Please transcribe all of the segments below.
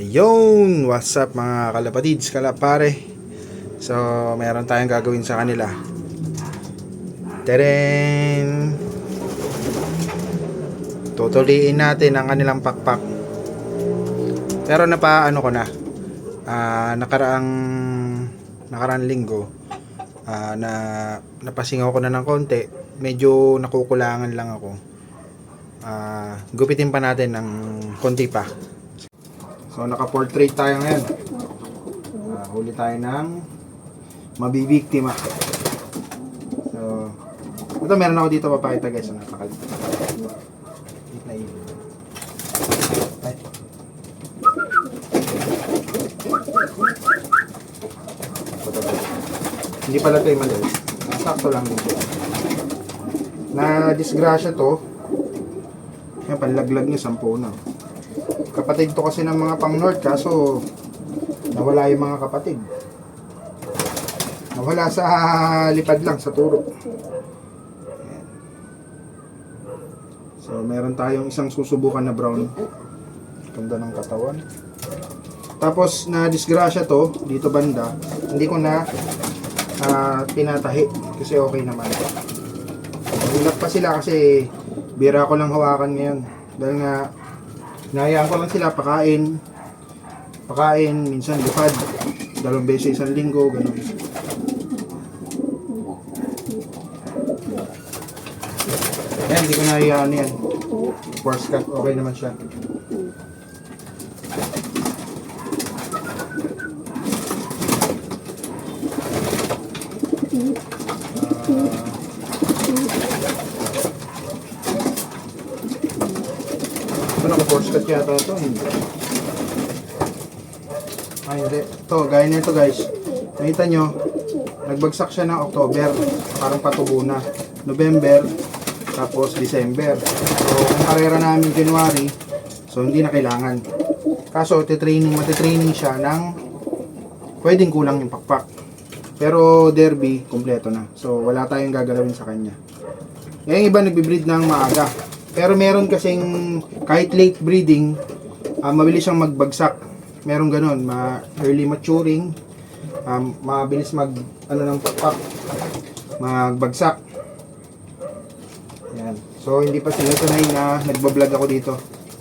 Ayun! What's up mga kalapatids, kalapare? So, meron tayong gagawin sa kanila. Teren! Tutuliin natin ang kanilang pakpak. Pero napa ano ko na. ah, nakaraang nakaraang linggo ah, na napasingaw ko na ng konti. Medyo nakukulangan lang ako. Ah, gupitin pa natin ng konti pa. So naka-portrait tayo ngayon. Ah, huli tayo ng mabibiktima. So, ito meron ako dito papakita guys. So, napakalit. Na. Hindi pala ito yung mali. Sakto lang dito. Na disgrasya to. Yan, panlaglag niya, sampo na. Kapatid to kasi ng mga pang north kaso nawala yung mga kapatid. Nawala sa lipad lang sa turo. So meron tayong isang susubukan na brown. Ganda ng katawan. Tapos na disgrasya to dito banda, hindi ko na ah, tinatahi kasi okay naman. Hilap pa sila kasi bira ko lang hawakan ngayon. Dahil nga Nahayaan ko lang sila pakain. Pakain, minsan lupad. Dalawang beses isang linggo, ganun. Yan, hindi ko nahayaan yan. Force cut, okay naman siya. Ito naka-force cut yata ito. Hindi. Ay, hindi. Ito, gaya nito guys. Nakita nyo, nagbagsak siya ng October. Parang patubo na. November, tapos December. So, kung karera namin January, so hindi na kailangan. Kaso, titraining, matitraining siya ng pwedeng kulang yung pakpak. Pero derby, kompleto na. So, wala tayong gagalawin sa kanya. Yung iba nagbe-breed ng maaga. Pero meron kasing kahit late breeding, ah, mabilis siyang magbagsak. Meron ganun, ma early maturing, um, mabilis mag ano ng pakpak, magbagsak. Yan. So hindi pa sila sanay na nagbablog ako dito.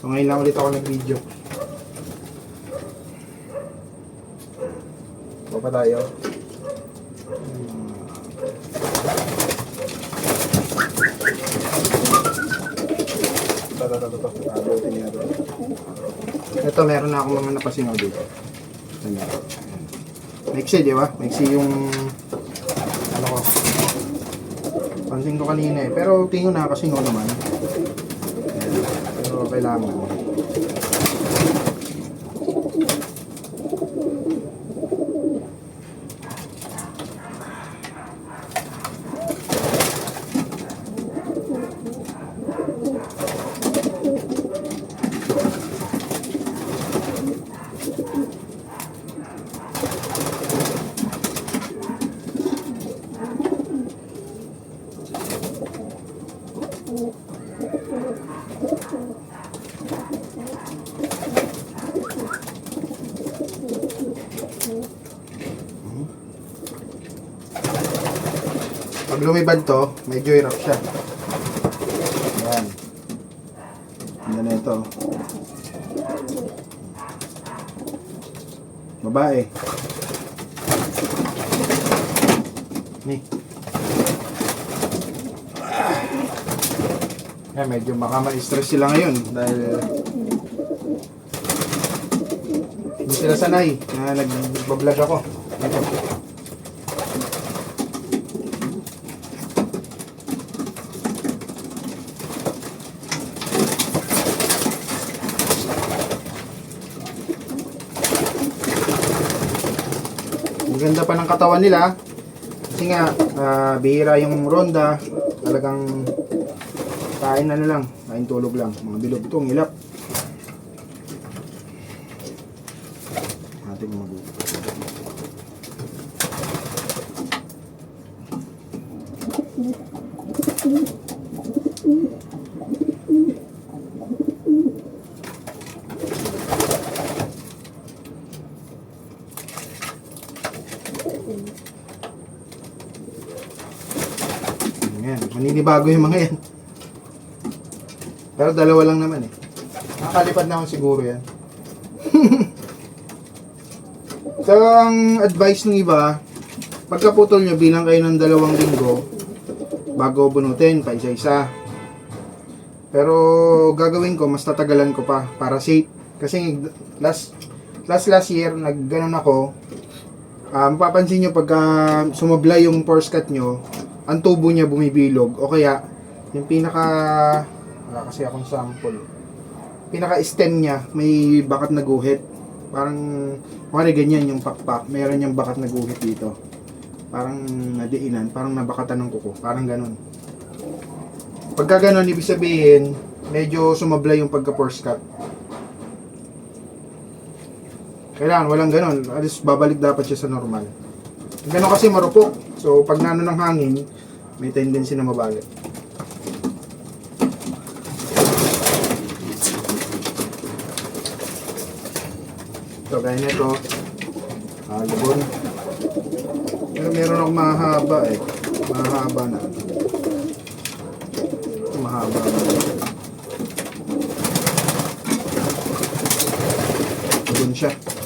So ngayon lang ulit ako nag-video. Pa tayo. Ito, meron na akong mga napasingaw dito. Ayan. Maiksi, di ba? Maiksi yung ano ko. Pansin ko kanina eh. Pero tingin ko nakasingaw naman. Pero kailangan. Pag lumibad to, medyo hirap siya. Ayan. Ganda na ito. Babae. Ni. Ayan, medyo baka ma-stress sila ngayon dahil hindi sila sanay na nag-vlog ako. Ito. Ang ganda pa ng katawan nila. Kasi nga, ah, bihira yung ronda. Talagang kain ano lang, kain tulog lang. Mga bilog itong ilap. Ating mag Ayan, maninibago yung mga yan. Pero dalawa lang naman eh. Nakakalipat na ako siguro yan. so, ang advice ng iba, pagkaputol nyo, bilang kayo ng dalawang linggo, bago bunutin, pa isa-isa. Pero gagawin ko, mas tatagalan ko pa para safe. Kasi last last last year nagganon ako Ah, mapapansin nyo pagka sumabla yung force cut nyo, ang tubo niya bumibilog. O kaya, yung pinaka, wala kasi akong sample. Pinaka stem niya, may bakat na guhit. Parang, kumari ganyan yung pakpak, meron yung bakat na guhit dito. Parang nadiinan, parang nabakatan ng kuko. Parang ganun. Pagka ganun, ibig sabihin, medyo sumabla yung pagka-force cut. Kailangan walang ganun. Least babalik dapat siya sa normal. Ganun kasi marupok. So, pag nano ng hangin, may tendency na mabalik. Ito, gaya nito. Ah, libon. Pero meron akong mahaba eh. Mahaba na. Mahaba na. Siya.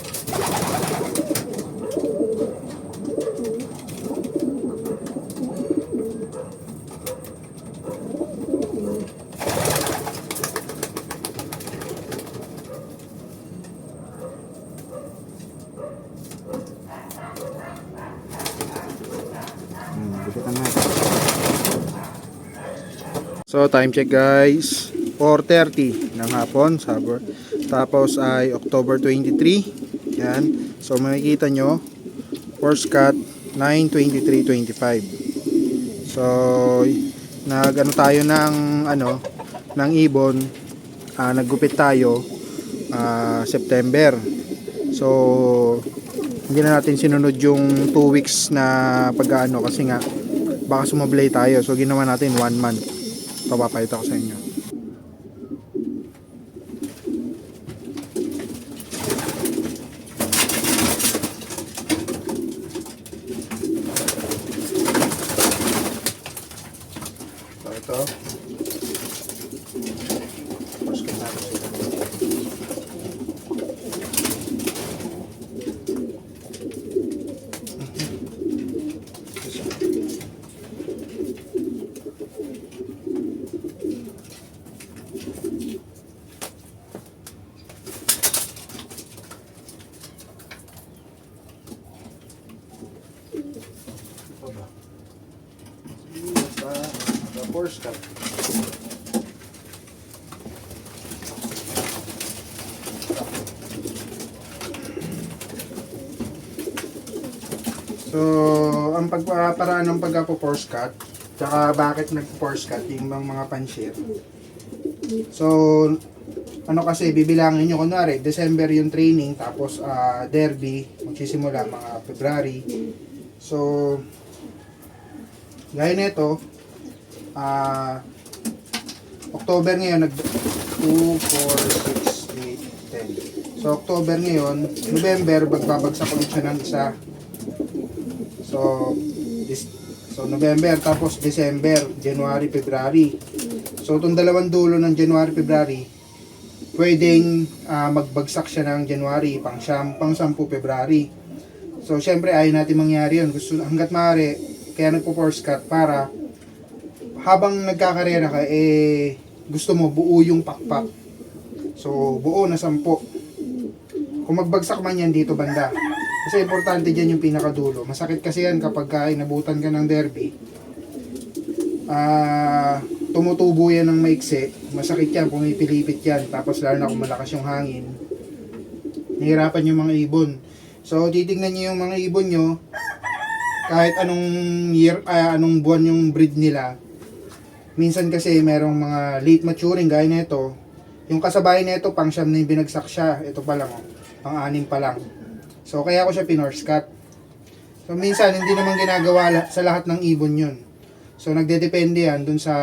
So, time check guys. 4.30 ng hapon, sabor. Tapos ay October 23. Yan. So, makikita nyo, first cut, 9.23.25. So, nag ano tayo ng ano, ng ibon, ah, naggupit tayo ah, September. So, hindi na natin sinunod yung 2 weeks na pag-ano kasi nga baka sumablay tayo. So ginawa natin 1 month. Ito papakita ko sa inyo. So ito. Cut. So, ang pagpaparaan ng pagka-force cut, tsaka bakit nag-force cut yung mga, mga. So, ano kasi, bibilangin nyo, kunwari, December yung training, tapos ah, derby, magsisimula mga February. So, gaya nito, ah, October ngayon, nag 2, 4, 6, 8, 10. So, October ngayon, November, magbabagsak ulit siya ng isa. So, this, so November, tapos December, January, February. So, itong dalawang dulo ng January, February, pwedeng ah, magbagsak siya ng January, pang, siyam, pang 10 February. So, syempre, ayaw natin mangyari yun. Gusto, hanggat maaari, kaya nagpo-force cut para habang nagkakarera ka, eh, gusto mo buo yung pakpak. So, buo na 10. Kung magbagsak man yan dito banda. Kasi importante dyan yung pinakadulo. Masakit kasi yan kapag ka inabutan ka ng derby. Ah, tumutubo yan ng maikse. Masakit yan, pumipilipit yan. Tapos lalo na kung malakas yung hangin. Nahirapan yung mga ibon. So, titignan nyo yung mga ibon nyo. Kahit anong year, ah, anong buwan yung breed nila. Minsan kasi merong mga late maturing gaya nito. Yung kasabay nito pang siyam na yung binagsak siya. Ito pa lang oh. Pang anim pa lang. So, kaya ko siya pinorse cut. So, minsan, hindi naman ginagawa sa lahat ng ibon yun. So, nagdedepende yan dun sa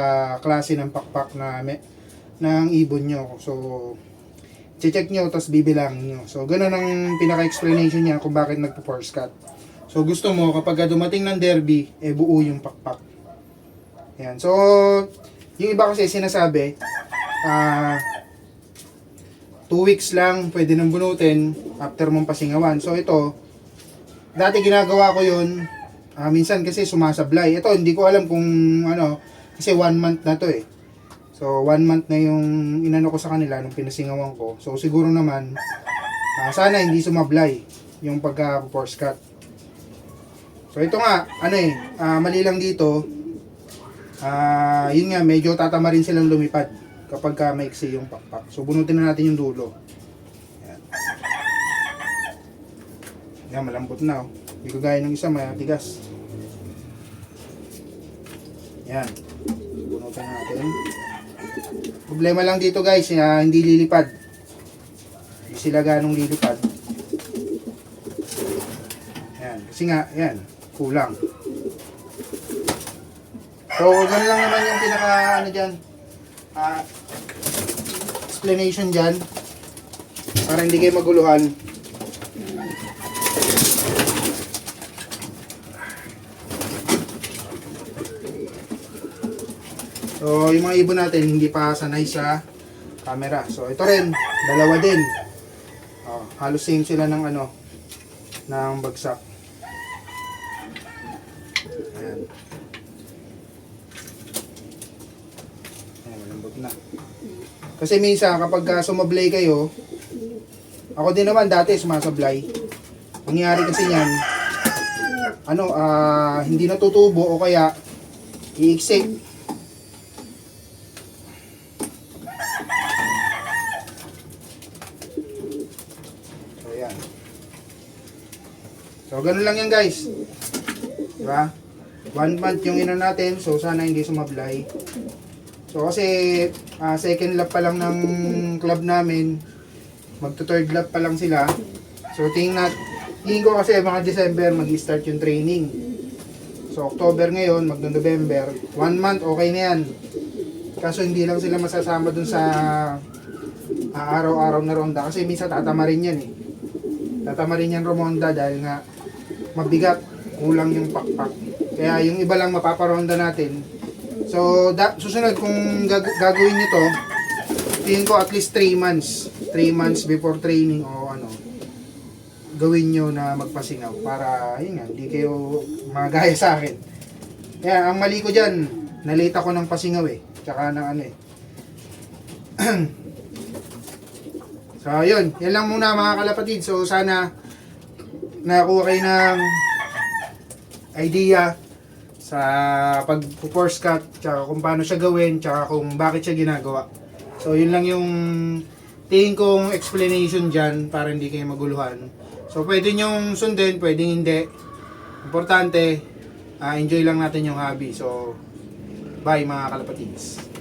klase ng pakpak na me, ng ibon nyo. So, check nyo, tapos bibilangin nyo. So, ganun ang pinaka-explanation niya kung bakit nagpo-force cut. So, gusto mo, kapag dumating ng derby, eh, buo yung pakpak. Ayan. So, yung iba kasi sinasabi, ah, two weeks lang pwede nang bunutin after mong pasingawan. So, ito, dati ginagawa ko yun, ah, minsan kasi sumasablay. Ito, hindi ko alam kung ano, kasi one month na to eh. So, one month na yung inano ko sa kanila nung pinasingawan ko. So, siguro naman, ah, sana hindi sumablay yung pagka-force cut. So, ito nga, ano eh, ah, mali lang dito, ah, yun nga, medyo tatama rin silang lumipad kapag ka maiksi yung pakpak. So, bunutin na natin yung dulo. Yan. Yan, malambot na oh. Hindi ko gaya ng isa, matigas. Yan. Bunutin natin. Problema lang dito guys, ah, hindi lilipad. Hindi sila ganong lilipad. Yan. Kasi nga, yan. Kulang. So, ganun lang naman yung pinaka, ano dyan, ah, explanation dyan. Para hindi kayo maguluhan. So, yung mga ibon natin, hindi pa sanay sa camera. So, ito rin, dalawa din. Oh, halos same sila ng ano, ng bagsak. Ayan. Ayan, malambot na. Kasi minsan, kapag uh, sumablay kayo, ako din naman dati sumasablay. Nangyari kasi yan, ano, ah, hindi natutubo o kaya iiksik. So, ayan. So, ganun lang yan guys. Diba? One month yung ino natin, so sana hindi sumablay. So, kasi ah, second lap pa lang ng club namin, magto third lap pa lang sila. So, tingin na, tingin ko kasi mga December mag-start yung training. So, October ngayon, magno-November. One month, okay na yan. Kaso hindi lang sila masasama dun sa ah, araw-araw na ronda. Kasi minsan tatama rin yan eh. Tatama rin yan romonda dahil nga mabigat. Kulang yung pakpak. Kaya yung iba lang mapaparonda natin. So, da, susunod kung gag- gagawin nyo to, tingin ko at least 3 months. 3 months before training o ano, gawin nyo na magpasingaw para, yun nga, hindi kayo magaya sa akin. Kaya, ang mali ko dyan, nalate ako ng pasingaw eh. Tsaka ng ano eh. so, yun. Yan lang muna mga kalapatid. So, sana nakakuha kayo ng idea sa pag-force cut, tsaka kung paano siya gawin, tsaka kung bakit siya ginagawa. So, yun lang yung tingin kong explanation dyan para hindi kayo maguluhan. So, pwede nyong sundin, pwedeng hindi. Importante, ah, enjoy lang natin yung hobby. So, bye mga kalapatids.